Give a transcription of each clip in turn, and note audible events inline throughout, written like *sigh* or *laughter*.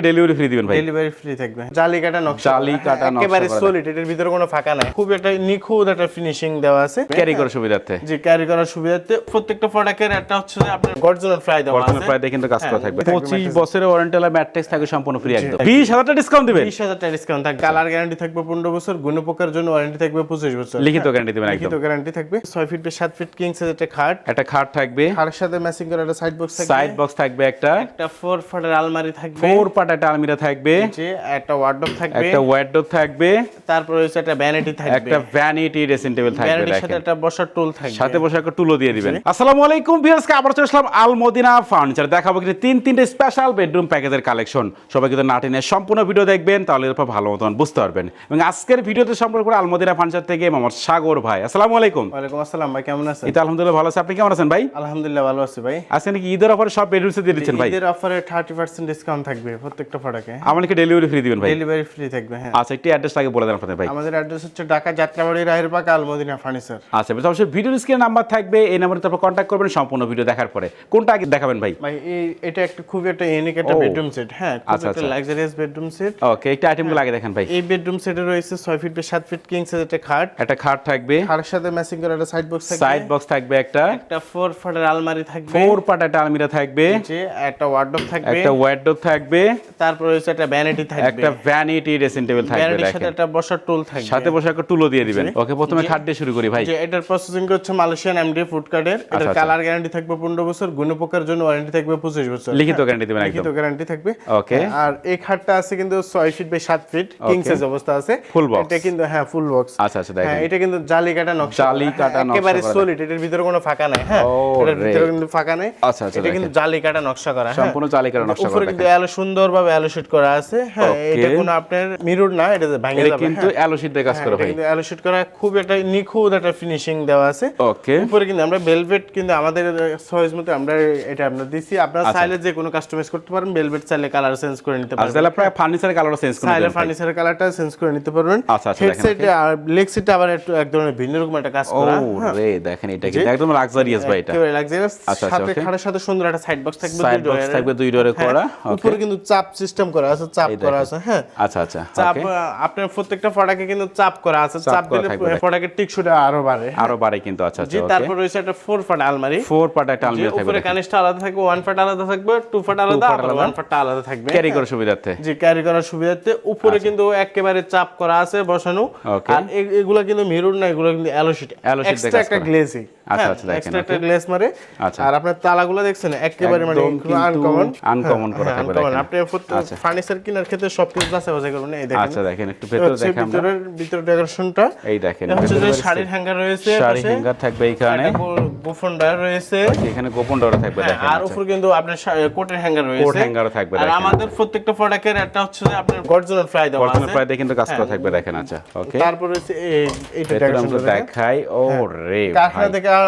Delivery free দিবেন ভাই। Delivery free থাকবে। জালি কাটা নকশা জালি কাটা হ্যাঁ, নকশা একেবারে সলিড এটার ভিতরে কোনো ফাঁকা নাই। খুব একটা নিখুঁত একটা ফিনিশিং দেওয়া আছে। ক্যারি করার সুবিধার্থে। যে ক্যারি করার সুবিধাতে প্রত্যেকটা প্রোডাক্টের একটা হচ্ছে যে আপনার গর্জনের ফ্রাই দেওয়া বর্তমানে আছে। প্রায় দিয়ে কিন্তু কাজ করা হ্যাঁ, থাকবে। থাকবে পঁচিশ ম্যাট্রেস। বছরের ওয়ারেন্টি ম্যাট্রিক্স থাকবে সম্পূর্ণ ফ্রি একদম। বিশ হাজার টাকা ডিসকাউন্ট দিবেন। বিশ হাজার টাকা ডিসকাউন্ট থাকবে। কালার গ্যারান্টি থাকবে পনেরো বছর গুণপোকার জন্য ওয়ারেন্টি থাকবে পঁচিশ বছর। লিখিত গ্যারান্টি দিবেন লিখিত গ্যারান্টি থাকবে। ছয় ফিট বাই ফিট কিং একটা খাট। একটা খাট থাকবে। খাটের সাথে ম্যাচিং করে একটা সাইড বক্স থাকবে। সাইড বক্স থাকবে একটা। একটা ফোর ফাটের আলমারি থাকবে। ফোর পার্ট একটা আলমিরা থাকবে। একটা ওয়ার্ডরোব থাকবে। একটা ওয়ার্ডরোব থাকবে। তারপর হচ্ছে একটা ভ্যানিটি থাকবে। একটা ভ্যানিটি ড্রেসিং টেবিল থাকবে ভ্যানিটির সাথে একটা বসার টুল থাকবে। সাথে বসে একটা টুলো দিয়ে দিবেন। আসসালামু আলাইকুম ভিউয়ার্সকে আবার চলে আসলাম আল মদিনা ফার্নিচার দেখাবো কিন্তু তিন তিনটে স্পেশাল বেডরুম প্যাকেজের কালেকশন সবাই কিন্তু না টেনে সম্পূর্ণ ভিডিও দেখবেন তাহলে এরপর ভালো মতন বুঝতে পারবেন। এবং আজকের ভিডিওতে সম্পর্ক করে আল মদিনা ফার্নিচার থেকে আমার সাগর ভাই। আসসালামু আলাইকুম। ওয়ালাইকুম আসসালাম ভাই কেমন আছেন? এই আলহামদুলিল্লাহ ভালো আছে। আপনি কেমন আছেন ভাই? আলহামদুলিল্লাহ ভালো আছি ভাই। আজকে নাকি ঈদের অফারে সব বেডরুমসে দিয়ে দিচ্ছেন ভাই? ঈদের অফারে থার্টি পার্সেন্ট ডিসকাউন্ট থাকবে। প্রত্যেকটা প্রোডাক্টে আমার নাকি ডেলিভারি ফ্রি দিবেন ভাই। ডেলিভারি ফ্রি থাকবে হ্যাঁ। আচ্ছা একটি অ্যাড্রেস আগে বলে দেন আপনাদের ভাই। আমাদের অ্যাড্রেস হচ্ছে ঢাকা যাত্রাবাড়ি রায়ের পাক আলমদিনা ফার্নিচার আচ্ছা তো অবশ্যই ভিডিও স্ক্রিনে নাম্বার থাকবে এই নাম্বারে তারপর কন্ট্যাক্ট করবেন সম্পূর্ণ ভিডিও দেখার পরে। কোনটা আগে দেখাবেন ভাই? ভাই এই এটা একটা খুবই একটা ইউনিক একটা বেডরুম সেট হ্যাঁ খুব আচ্ছা, একটা। লাক্সারিয়াস বেডরুম সেট ওকে একটা আইটেমগুলো আগে দেখেন ভাই। এই বেডরুম সেটে রয়েছে ছয় ফিট বাই সাত ফিট কিং সাইজের একটা খাট। একটা খাট থাকবে। খাটের সাথে ম্যাচিং করে একটা সাইড বক্স থাকবে। সাইড বক্স থাকবে একটা। একটা ফোর ফাটের আলমারি থাকবে। ফোর পার্ট একটা আলমিরা থাকবে। যে একটা ওয়ার্ডরোব থাকবে। একটা ওয়ার্ডরোব থাকবে। তারপর হচ্ছে একটা ভ্যানিটি থাকবে। একটা ভ্যানিটি ড্রেসিং টেবিল থাকবে ভ্যানিটির সাথে একটা বসার টুল থাকবে। সাথে বসে একটা টুলো দিয়ে দিবেন। ওকে প্রথমে খাট দিয়ে শুরু করি ভাই। যে এটার প্রসেসিং হচ্ছে মালয়েশিয়ান এমডি ফুড কার্ডের এটার আচ্ছা। কালার গ্যারান্টি থাকবে পনেরো বছর গুণপোকার জন্য ওয়ারেন্টি থাকবে পঁচিশ বছর। লিখিত গ্যারান্টি দিবেন লিখিত গ্যারান্টি থাকবে। ওকে। আর এই খাটটা আছে কিন্তু ছয় ফিট বাই সাত ফিট কিং সাইজ অবস্থা আছে। Full box। এটা কিন্তু হ্যাঁ ফুল বক্স আচ্ছা আচ্ছা হ্যাঁ দেখেন এটা কিন্তু জালি কাটা নকশা জালি কাটা হ্যাঁ, নকশা একেবারে সলিড এটার ভিতরে কোনো ফাঁকা নাই হ্যাঁ। এটার ভিতরে কিন্তু ফাঁকা নাই। আচ্ছা, আচ্ছা, এটা কিন্তু জালি কাটা নকশা করা হ্যাঁ। সম্পূর্ণ জালি কাটা নকশা করা উপরে কিন্তু অ্যালো সুন্দরভাবে অ্যালোশিট করা আছে। হ্যাঁ এটা কোনো আপনার মিরর না এটা ভাঙে যাবে কিন্তু হ্যাঁ। দিয়ে কাজ হ্যাঁ, করে ভাই কিন্তু অ্যালোশিট করা খুব একটা নিখুঁত একটা ফিনিশিং দেওয়া আছে। ওকে উপরে কিন্তু আমরা ভেলভেট কিন্তু আমাদের চয়েস মতো আমরা এটা আমরা দিছি। আপনারা আচ্ছা। চাইলে যে কোনো কাস্টমাইজ করতে পারেন ভেলভেট চাইলে কালার চেঞ্জ করে নিতে আচ্ছা পারবেন। তাহলে প্রায় ফার্নিচারের কালারটা চেঞ্জ করে চাইলে ফার্নিচারের কালারটা চেঞ্জ করে নিতে পারবেন। আচ্ছা, আচ্ছা, দেখেন, হেডসেট আর লেগ সিট আবার একটু এক ধরনের ভিন্ন রকম একটা কাজ ও করা হ্যাঁ। রে দেখেন এটা কিন্তু একদম লাক্সারিয়াস ভাই এটা। একেবারে luxurious। আচ্ছা, সাথে. খাটের সাথে সুন্দর একটা সাইড বক্স থাকবে সাইড দুই বক্স থাকবে দুই ডোরে হ্যাঁ, করা উপরে কিন্তু চাপ সিস্টেম করা আছে চাপ করা আছে হ্যাঁ। আচ্ছা আচ্ছা চাপ আপনার প্রত্যেকটা প্রোডাক্টে কিন্তু চাপ করা আছে চাপ দিলে। প্রোডাক্টের টিকসুটা আরও বাড়ে আরও বাড়ে কিন্তু আচ্ছা জি আচ্ছা তারপর রয়েছে একটা ফোর ফাট আলমারি। ফোর পার্ট একটা আলমিরা থাকবে উপরে কানিসটা আলাদা থাকবে ওয়ান ফাট আলাদা থাকবে টু ফাট আলাদা ফাট আলাদা। ওয়ান ফাটটা আলাদা থাকবে ক্যারি করার সুবিধার্থে। যে ক্যারি করার সুবিধাতে উপরে কিন্তু একেবারে চাপ করা আছে বসানো আর এগুলা কিন্তু মিরর না এগুলো কিন্তু Alloy sheet দিয়ে এক্সট্রা কাজ একটা। গ্লেজিং আচ্ছা, আচ্ছা, দেখেন, একটা গ্লেজ মারে। আচ্ছা। আর আপনার তালাগুলো দেখছেন একেবারে মানে কিন্তু আনকমন করা থাকবে, আপনি আচ্ছা। ফার্নিচার কেনার ক্ষেত্রে সব কিছু যাচাই বাছাই করবেন এই দেখেন। আচ্ছা দেখেন একটু ভেতরে হচ্ছে দেখে আমরা। ভিতরের ভিতর ডেকোরেশনটা এই দেখেন হচ্ছে যে শাড়ির হ্যাঙ্গার রয়েছে শাড়ি হ্যাঙ্গার থাকবে এইখানে একটা গো- গোফন রয়েছে। এখানে গোপন থাকবে হ্যাঁ, দেখেন আর আচ্ছা। উপরে কিন্তু আপনার কোটের হ্যাঙ্গার রয়েছে। কোট হ্যাঙ্গারও থাকবে আর আমাদের প্রত্যেকটা প্রোডাক্টের একটা হচ্ছে যে আপনার গর্জনের ফ্লাই দেওয়া আছে। দিয়ে কিন্তু কাজ করা থাকবে দেখেন আচ্ছা ওকে তারপর রয়েছে এই এইটা দেখেন। দেখাই। ও রে কারখানা ভাই। থেকে আ-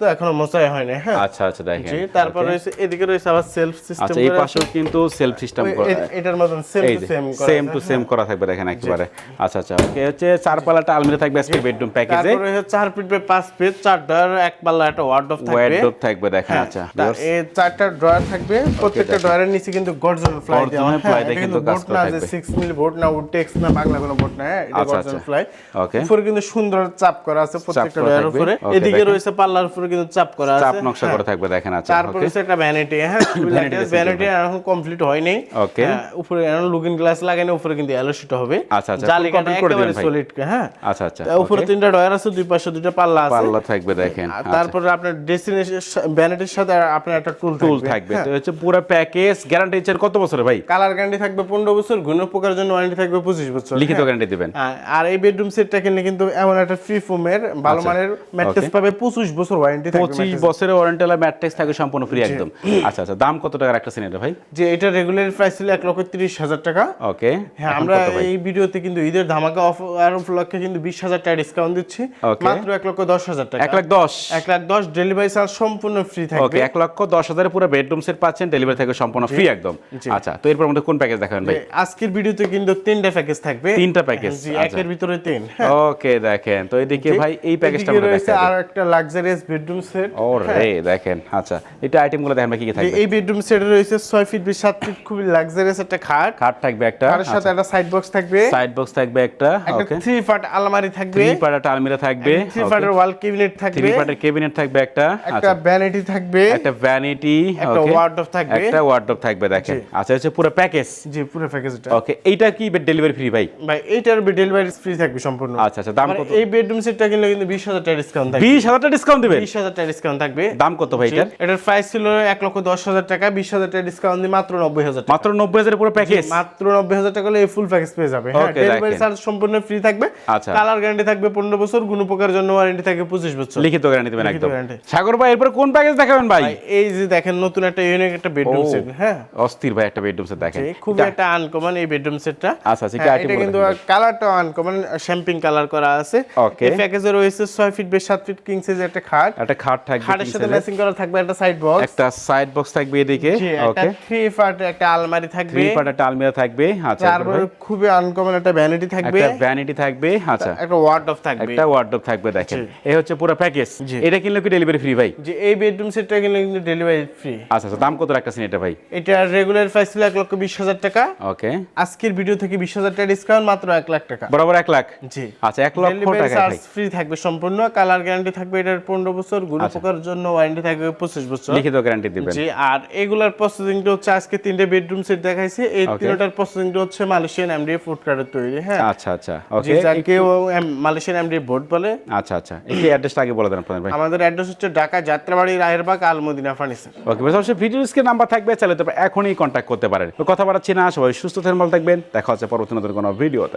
তো এখনও মোছাই হয় না হ্যাঁ। আচ্ছা আচ্ছা দেখেন জি তারপর। রয়েছে এদিকে রয়েছে আবার সেলফ সিস্টেম আচ্ছা এই পাশেও কিন্তু সেলফ সিস্টেম করা। এটার মতন same to same same to same করা থাকবে দেখেন একেবারে। আচ্ছা আচ্ছা ওকে হচ্ছে চার পাল্লাটা আলমিরা থাকবে আজকে বেডরুম প্যাকেজে তারপরে হচ্ছে চার ফিট বাই পাঁচ ফিট চার ডয়ার এক পাল্লা একটা ওয়ার্ডরোব থাকবে। ওয়ার্ডরোব থাকবে দেখেন হ্যাঁ, আচ্ছা তা এই চারটা ড্রয়ার থাকবে প্রত্যেকটা ড্রয়ারের নিচে কিন্তু গর্জন ফ্লাই দেওয়া fly দিয়ে কিন্তু কাজ করা থাকবে। 6 মিলি বোর্ড না উড টেক্স না বাংলা কোনো বোর্ড না হ্যাঁ, এটা আচ্ছা, গর্জন আচ্ছা। ফ্লাই Okay. উপরে কিন্তু সুন্দর চাপ করা আছে প্রত্যেকটা ড্রয়ারের উপরে। এদিকে দেখেন। রয়েছে পাল্লার উপরে কিন্তু চাপ করা আছে। চাপ নকশা হ্যাঁ। করা থাকবে দেখেন আচ্ছা তারপর ওকে একটা ভ্যানিটি হ্যাঁ *coughs* ভ্যানিটি এখন কমপ্লিট হয়নি। Okay. হ্যাঁ, উপরে লুকিং গ্লাস লাগানো উপরে কিন্তু অ্যালো শিট হবে। আচ্ছা, আচ্ছা, জালি full করে একেবারে ভাই। সলিড হ্যাঁ। আচ্ছা আচ্ছা। উপরে তিনটা ডয়ার আছে দুই পাশে দুইটা পাল্লা আছে। পাল্লা থাকবে দেখেন। আচ্ছা। তারপরে আপনার ডেস্টিনেশন ভ্যানিটির সাথে আপনার একটা টুল টুল থাকবে। থাকবে। তো হচ্ছে পুরো প্যাকেজ গ্যারান্টি কত বছরের ভাই? কালার গ্যারান্টি থাকবে পনেরো বছর ঘন পোকার জন্য ওয়ারেন্টি থাকবে পঁচিশ বছর। লিখিত গ্যারান্টি দিবেন। হ্যাঁ, আর এই বেডরুম সেটটা কিনলে কিন্তু এমন একটা ফ্রি ফোমের ভালো আচ্ছা, মানের ম্যাট্রেস পাবে পঁচিশ বছর ওয়ারেন্টি থাকবে পঁচিশ mattress। বছরের ওয়ারেন্টি ম্যাট্রিক্স থাকবে সম্পূর্ণ ফ্রি একদম। আচ্ছা আচ্ছা। দাম কত টাকার একটা সিনেটা ভাই? যে এটা রেগুলার প্রাইস ছিল এক লক্ষ তিরিশ হাজার টাকা। ওকে হ্যাঁ আমরা এই ভিডিওতে কিন্তু ঈদের ধামাকা অফার উপলক্ষে কিন্তু বিশ হাজার টাকা ডিসকাউন্ট দিচ্ছি। মাত্র এক লক্ষ দশ হাজার টাকা। এক লাখ দশ। এক লাখ দশ ডেলিভারি চার্জ সম্পূর্ণ ফ্রি ওকে থাকবে এক লক্ষ দশ হাজারের পুরো বেডরুম সেট পাচ্ছেন ডেলিভারি থাকবে সম্পূর্ণ ফ্রি একদম। আচ্ছা তো এরপর আমাদের কোন প্যাকেজ দেখাবেন ভাই? আজকের ভিডিওতে কিন্তু তিনটা প্যাকেজ থাকবে। তিনটা package, জি আচ্ছা। একের ভিতরে তিন ওকে দেখেন তো এদিকে ভাই এই প্যাকেজটা আমরা আর একটা লাক্সারিয়াস বেডরুম সেট ও রে দেখেন আচ্ছা এটা আইটেমগুলো দেখেন ভাই কি কি থাকবে? এই বেডরুম সেটে রয়েছে ছয় ফিট বাই সাত ফিট খুবই খুবই লাক্সারিয়াস একটা খাট। খাট থাকবে একটা তার সাথে একটা সাইড বক্স থাকবে। সাইড বক্স থাকবে একটা ওকে থ্রি পার্ট আলমারি থাকবে। থ্রি পার্ট আলমিরা থাকবে থ্রি পার্টের ওয়াল ক্যাবিনেট থাকবে। থ্রি পার্টের কেবিনেট থাকবে একটা একটা আচ্ছা। ভ্যানিটি থাকবে। একটা ভ্যানিটি একটা ওয়ার্ডরোব থাকবে। একটা ওয়ার্ডরোব থাকবে দেখেন। আচ্ছা হচ্ছে পুরো প্যাকেজ জি পুরো প্যাকেজটা ওকে এইটা কি ডেলিভারি ফ্রি ভাই? ভাই এইটার ডেলিভারি ফ্রি থাকবে সম্পূর্ণ। আচ্ছা আচ্ছা দাম মানে কত? এই বেডরুম সেটটা কিনলে কিন্তু বিশ হাজার টাকা ডিসকাউন্ট থাকবে। বিশ হাজার টাকা ডিসকাউন্ট দিবেন? বিশ হাজার টাকা ডিসকাউন্ট থাকবে। দাম কত ভাই এটার? এটার প্রাইস ছিল এক লক্ষ দশ হাজার টাকা বিশ হাজার টাকা ডিসকাউন্ট দিয়ে মাত্র নব্বই হাজার টাকা। মাত্র নব্বই হাজারের পুরো প্যাকেজ মাত্র নব্বই হাজার টাকা হলে এই ফুল প্যাকেজ পেয়ে যাবে। হ্যাঁ ডেলিভারি চার্জ সম্পূর্ণ ফ্রি থাকবে। আচ্ছা। কালার গ্যারান্টি থাকবে পনেরো বছর গুণপোকার জন্য ওয়ারেন্টি থাকবে পঁচিশ বছর। লিখিত গ্যারান্টি দিবেন একদম। সাগর ভাই এরপর কোন প্যাকেজ দেখাবেন ভাই? এই যে দেখেন নতুন একটা ইউনিক একটা বেডরুম সেট হ্যাঁ। অস্থির ভাই একটা বেডরুম সেট দেখেন। যে খুবই একটা আনকমন এই বেডরুম সেটটা আচ্ছা, আচ্ছা, হ্যাঁ, এটা কিন্তু কালারটা আনকমন শ্যাম্পিং কালার করা আছে. এই প্যাকেজে রয়েছে 6 feet by 7 feet king size একটা খাট। একটা খাট থাকবে খাটের সাথে ম্যাচিং করা থাকবে একটা সাইড বক্স একটা সাইড বক্স থাকবে এদিকে। ওকে থ্রি পার্ট একটা আলমারি থাকবে। থ্রি পার্ট একটা আলমিরা থাকবে। আচ্ছা তারপরে? খুবই আনকমন একটা ভ্যানিটি থাকবে। একটা ভ্যানিটি থাকবে। আচ্ছা। একটা ওয়ার্ড অফ থাকবে। একটা ওয়ার্ডরোব থাকবে দেখেন। এই হচ্ছে পুরো প্যাকেজ এটা কিনলে কি ডেলিভারি ফ্রি ভাই? যে এই বেডরুম সেটটা কিনলে কিন্তু ডেলিভারি ফ্রি আচ্ছা আচ্ছা দাম কত রাখতেছেন এটা ভাই? এটা রেগুলার প্রাইস ছিল এক লক্ষ বিশ হাজার টাকা। ওকে। আজকের ভিডিও থেকে বিশ হাজার টাকা ডিসকাউন্ট মাত্র এক লাখ টাকা। বরাবর এক লাখ? জি। আচ্ছা এক লক্ষ ডেলিভারি টাকা ভাই। ফ্রি থাকবে সম্পূর্ণ। কালার গ্যারান্টি থাকবে এটার পনেরো বছর। গুণ পোকার জন্য ওয়ারেন্টি থাকবে পঁচিশ বছর। লিখিত গ্যারান্টি দিবেন। জি আর এগুলার প্রসেসিং তো হচ্ছে আজকে তিনটে বেডরুম সেট দেখাইছি এই. তিনটার প্রসেসিং হচ্ছে মালয়েশিয়ান এমডি ফুড কার্ডের তৈরি হ্যাঁ? আচ্ছা আচ্ছা। ওকে যাকে মালয়েশিয়ান এমডি বোর্ড বলে। আচ্ছা আচ্ছা। এই অ্যাড্রেসটা আগে বলে দেন আপনাদের ভাই। আমাদের অ্যাড্রেস হচ্ছে ঢাকা যাত্রাবাড়ি রায়েরবাগ আলমদিনা ফার্নিচার ওকে ভাই অবশ্যই ভিডিও স্ক্রিন নাম্বার থাকবে চাইলে তো এখনই কন্ট্যাক্ট করতে পারেন। তো কথা বাড়াচ্ছি না সবাই সুস্থ থাকবেন ভালো থাকবেন। দেখা হচ্ছে পরবর্তী নতুন কোনো ভিডিওতে।